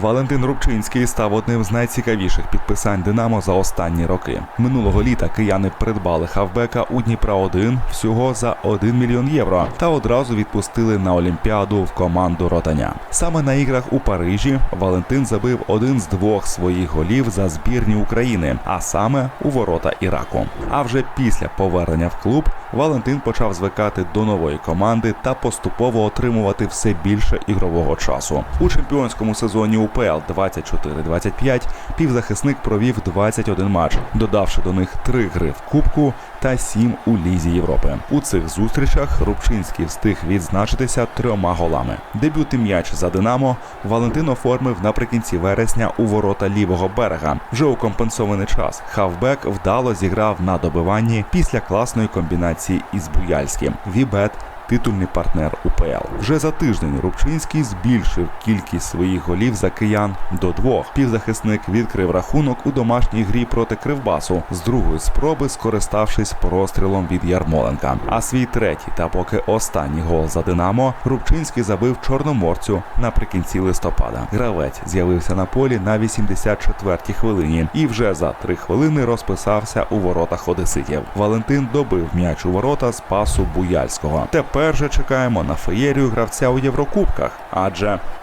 Валентин Рубчинський став одним з найцікавіших підписань Динамо за останні роки. Минулого літа кияни придбали хавбека у Дніпра 1 всього за 1 мільйон євро та одразу відпустили на Олімпіаду в команду Ротаня. Саме на іграх у Парижі Валентин забив один з двох своїх голів за збірні України, а саме у ворота Іраку. А вже після повернення в клуб Валентин почав звикати до нової команди та поступово отримувати все більше ігрового часу. У чемпіонському сезоні УПЛ 24-25 півзахисник провів 21 матч, додавши до них 3 гри в Кубку та 7 у Лізі Європи. У цих зустрічах Рубчинський встиг відзначитися трьома голами. Дебютний м'яч за Динамо Валентин оформив наприкінці вересня у ворота лівого берега. Вже у компенсований час хавбек вдало зіграв на добиванні після класної комбінації із Буяльським. Вібет титульний партнер УПЛ. Вже за тиждень Рубчинський збільшив кількість своїх голів за киян до двох. Півзахисник відкрив рахунок у домашній грі проти Кривбасу з другої спроби, скориставшись прострілом від Ярмоленка. А свій третій та поки останній гол за Динамо Рубчинський забив чорноморцю наприкінці листопада. Гравець з'явився на полі на 84-й хвилині і вже за три хвилини розписався у воротах одеситів. Валентин добив м'яч у ворота з пасу Буяльського. Тепер чекаємо на феєрію гравця у Єврокубках, адже